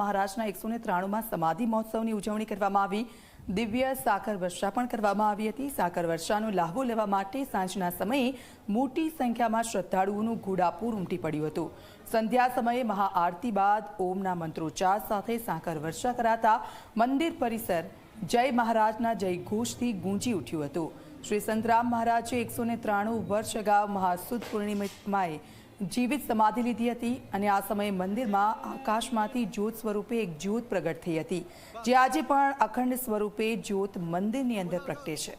મહારાજના એકસો ને ત્રાણુંમાં સમાધિ મહોત્સવની ઉજવણી કરવામાં આવી. દિવ્ય સાકર વર્ષા પણ કરવામાં આવી હતી. સાકર વર્ષાનો લાહવો લેવા માટે સાંજના સમયે મોટી સંખ્યામાં શ્રદ્ધાળુઓનું ઘોડાપૂર ઉમટી પડ્યું હતું. સંધ્યા સમયે મહાઆરતી બાદ ઓમના મંત્રોચ્ચાર સાથે સાકર વર્ષા કરાતા મંદિર પરિસર જય મહારાજના જય ઘોષથી ગૂંજી ઉઠ્યું હતું. શ્રી સંતરામ મહારાજે એકસો ત્રાણું વર્ષ અગાઉ મહાસુદ પૂર્ણિમાએ જીવિત સમાધિ લીધી હતી અને આ સમયે મંદિરમાં આકાશમાંથી જ્યોત સ્વરૂપે એક જ્યોત પ્રગટ થઈ હતી, જે આજે પણ અખંડ સ્વરૂપે જ્યોત મંદિરની અંદર પ્રગટે છે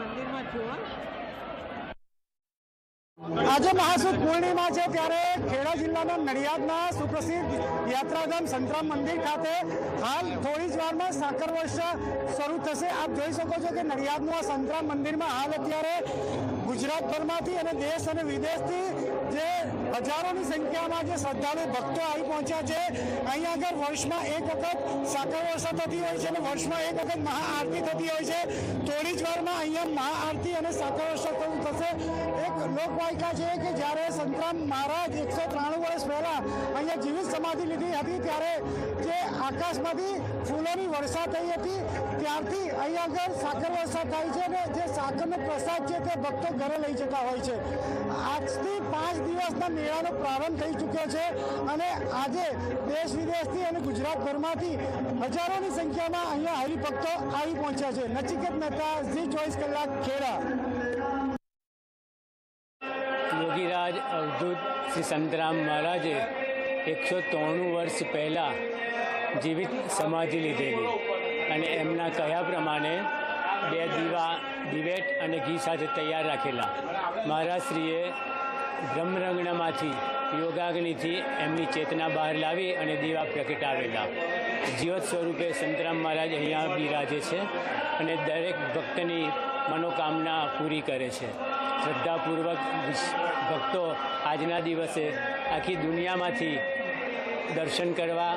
મંદિરમાં હો. આજે મહાસુદ પૂર્ણિમા છે ત્યારે ખેડા જિલ્લાના નડિયાદના સુપ્રસિદ્ધ યાત્રાધામ સંતરામ મંદિર ખાતે હાલ થોડી જ વારમાં સાકર વર્ષ શરૂ થશે. આપ જોઈ શકો છો કે નડિયાદનું આ સંતરામ મંદિરમાં હાલ અત્યારે ગુજરાતભરમાંથી અને દેશ અને વિદેશથી જે હજારોની સંખ્યામાં જે શ્રદ્ધાળુ ભક્તો આવી પહોંચ્યા છે અહીંયા આગળ વર્ષમાં એક વખત સાકર વર્ષા થતી હોય છે અને વર્ષમાં એક વખત મહાઆરતી થતી હોય છે. થોડી જ વારમાં અહીંયા મહાઆરતી અને સાકર વર્ષા થવું થશે. એક લોકવાયકા છે કે જ્યારે સંતરામ મહારાજ એકસો ત્રાણું વર્ષ પહેલાં અહીંયા જીવિત સમાધિ લીધી હતી, ત્યારે જે આકાશમાંથી ફૂલોની વર્ષા થઈ હતી, ત્યારથી અહીંયા આગળ સાકર વર્ષા થાય છે અને જે સાકરનો પ્રસાદ છે તે ભક્તો ઘરે લઈ જતા હોય છે. આજથી પાંચ દિવસના મેળાનો પ્રારંભ થઈ ચૂક્યો છે અને આજે દેશ વિદેશથી અને ગુજરાતભરમાંથી હજારોની સંખ્યામાં અહીંયા હરિભક્તો આવી પહોંચ્યા છે. નચિકેત મહેતા, ઝી ચોવીસ કલાક, ખેડા. યોગીરાજ અવધૂત શ્રી સંતરામ મહારાજે એકસો ત્રાણું વર્ષ પહેલાં જીવિત સમાધિ લીધેલી અને એમના કહ્યા પ્રમાણે બે દીવા, દિવેટ અને ઘી સાથે તૈયાર રાખેલા. મહારાજશ્રીએ બ્રહ્મરંગણામાંથી યોગાગ્નિથી એમની ચેતના બહાર લાવી અને દીવા પ્રગટાવેલા જીવત સ્વરૂપે સંતરામ મહારાજ અહીંયા બિરાજે છે અને દરેક ભક્તની મનોકામના પૂરી કરે છે. શ્રદ્ધાપૂર્વક ભક્તો આજના દિવસે આખી દુનિયામાંથી દર્શન કરવા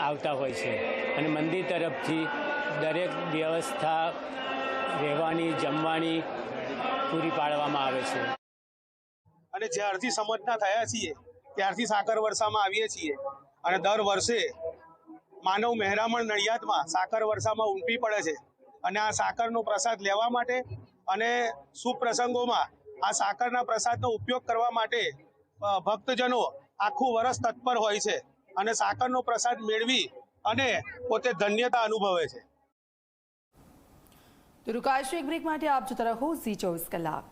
આવતા હોય છે અને મંદિર તરફથી દરેક વ્યવસ્થા રહેવાની, જમવાની પૂરી પાડવામાં આવે છે. અને જ્યારથી સમજના થયા છીએ, ત્યારથી સાકર વર્ષામાં આવીએ છીએ. અને દર વર્ષે માનવ મહેરામણ નડિયાદમાં સાકર વર્ષામાં ઉમટી પડે છે. અને આ સાકરનો પ્રસાદ લેવા માટે અને સુપ્રસંગોમાં આ સાકરના પ્રસાદનો ઉપયોગ કરવા માટે ભક્તજનો આખું વર્ષ તત્પર હોય છે અને સાકરનો પ્રસાદ મેળવી અને પોતે ધન્યતા અનુભવે છે. તો એક બ્રેક માટે આપ જોતા રહો ઝી ચોવીસ કલાક.